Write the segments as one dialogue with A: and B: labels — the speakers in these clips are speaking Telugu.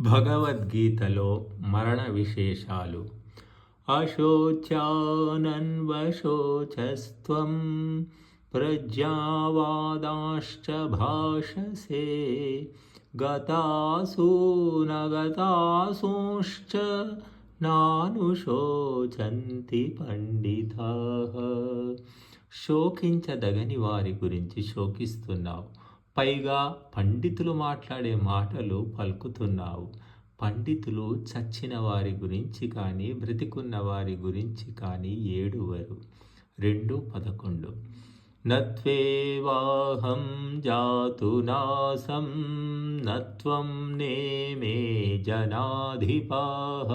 A: భగవద్గీతలో మరణ విశేషాలు. అశోచానన్వశోచస్త్వం ప్రజ్ఞావాదాశ్చ భాషసే గతాసూనగతాసూశ్చ నానుశోచంతి పండితా. శోకించదగని వారి గురించి శోకిస్తున్నావు. పైగా పండితులు మాట్లాడే మాటలు పలుకుతున్నావు. పండితులు చచ్చిన వారి గురించి కానీ బ్రతికున్న వారి గురించి కానీ ఏడువరు. రెండు పదకొండు. నత్వేవాహం జాతు నాసం నత్వం నేమే జనాధిపాహ.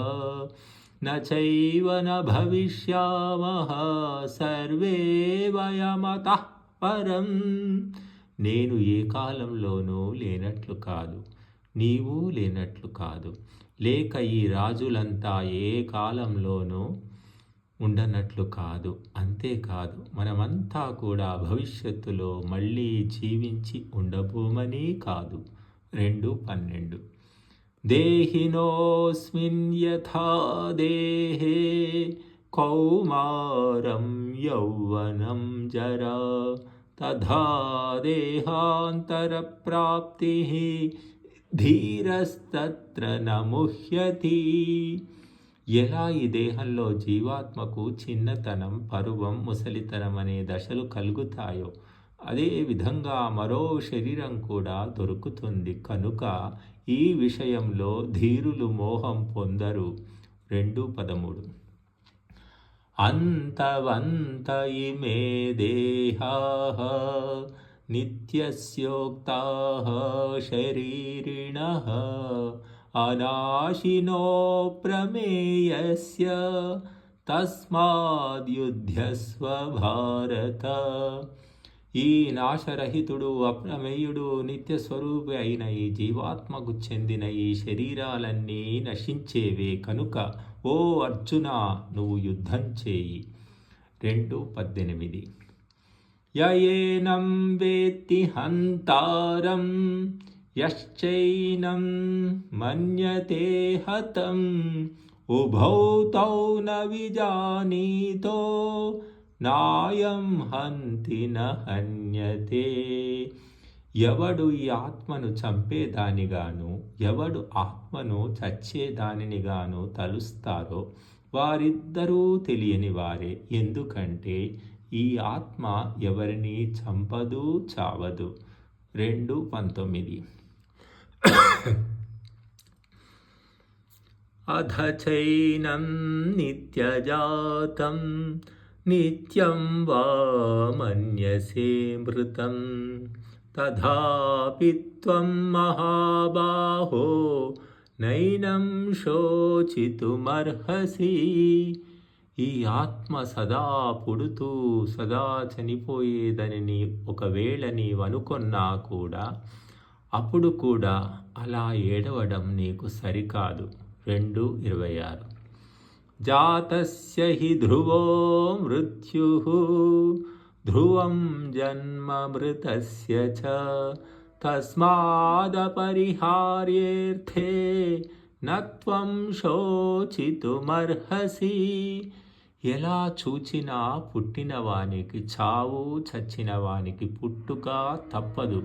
A: నైవ న భవిష్యామః సర్వే వయమతః పరం. నేను ఏ కాలంలోనూ లేనట్లు కాదు. నీవు లేనట్లు కాదు. లేక ఈ రాజులంతా ఏ కాలంలోనూ ఉండనట్లు కాదు. అంతేకాదు మనమంతా కూడా భవిష్యత్తులో మళ్ళీ జీవించి ఉండబోమని కాదు. రెండు పన్నెండు. దేహినోస్మిన్ యథా దేహే కౌమారం యౌవనం జరా. తథా దేహాంతరప్రాప్తి ధీరస్తత్ర నముహ్యతి ఎలా ఈ దేహంలో జీవాత్మకు చిన్నతనం పరువం ముసలితనం అనే దశలు కలుగుతాయో అదే విధంగా మరో శరీరం కూడా దొరుకుతుంది. కనుక ఈ విషయంలో ధీరులు మోహం పొందరు. రెండు పదమూడు अन्तवन्त इमे देहाः नित्यस्योक्ताः शरीरिणः अनाशिनो प्रमेयस्य तस्माद्युध्यस्व भारत। ఈ నాశరహితుడు అప్రమేయుడు నిత్య స్వరూపి అయిన ఈ జీవాత్మకు చెందిన ఈ శరీరాలన్నీ నశించేవే కనుక ఓ అర్జున నువ్వు యుద్ధం చేయి. రెండు పద్దెనిమిది. యయేనం వేత్తి హంతారం యశ్చైనం మన్యతే హతం ఉభౌ తౌ న విజానీతో నాయం హంతి నహన్యతే. ఎవడు ఈ ఆత్మను చంపేదానిగాను ఎవడు ఆత్మను చచ్చేదానినిగాను తలుస్తారో వారిద్దరూ తెలియని వారే. ఎందుకంటే ఈ ఆత్మ ఎవరిని చంపదు చావదు. రెండు పంతొమ్మిది. అధ చైనం నిత్యజాతం నిత్యం వామన్యసే మృతం తథాపి త్వం మహాబాహో నైనం శోచితుమర్హసి ఈ ఆత్మ సదా పుడుతూ సదా చనిపోయేదని ఒకవేళ నీవనుకున్నా కూడా అప్పుడు కూడా అలా ఏడవడం నీకు సరికాదు. రెండు ఇరవై ఆరు. జాతస్య హి ధ్రువో మృత్యు. ధ్రువం జన్మ మృతస్య చ. తస్మాదపరిహార్యేర్థే నత్వం శోచితుమర్హసి. ఎలా చూచినా పుట్టిన వానికి చావు చచ్చిన వానికి పుట్టుక తప్పదు.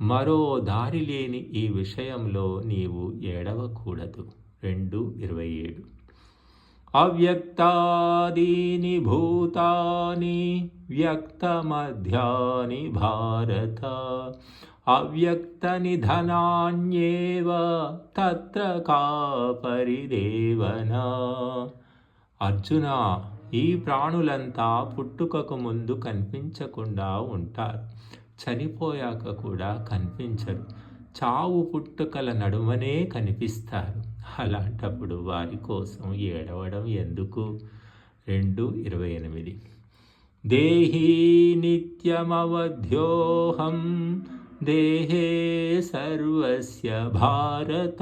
A: మరో దారి లేని ఈ విషయంలో నీవు ఏడవకూడదు. రెండు ఇరవై ఏడు. అవ్యక్తాదీని భూతాని వ్యక్తమధ్యాని భారత. అవ్యక్తనిధనాన్యేవ తత్ర కా పరిదేవన. అర్జున ఈ ప్రాణులంతా పుట్టుకకు ముందు కనిపించకుండా ఉంటారు. చనిపోయాక కూడా కనిపించరు. చావు పుట్టుకల నడుమనే కనిపిస్తారు. అలాంటప్పుడు వారి కోసం ఏడవడం ఎందుకు? రెండు ఇరవై ఎనిమిది. దేహీ నిత్యమవధ్యోహం దేహే సర్వస్య భారత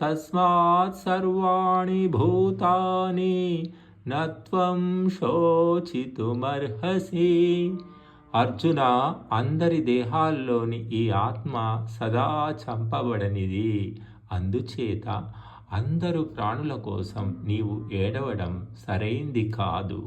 A: తస్మాత్ సర్వాణి భూతాని నత్వం శోచితుమర్హసి. అర్జున అందరి దేహాల్లోని ఈ ఆత్మ సదా చంపబడనిది. అందుచేత అందరు ప్రాణుల కోసం నీవు ఏడవడం సరైంది కాదు.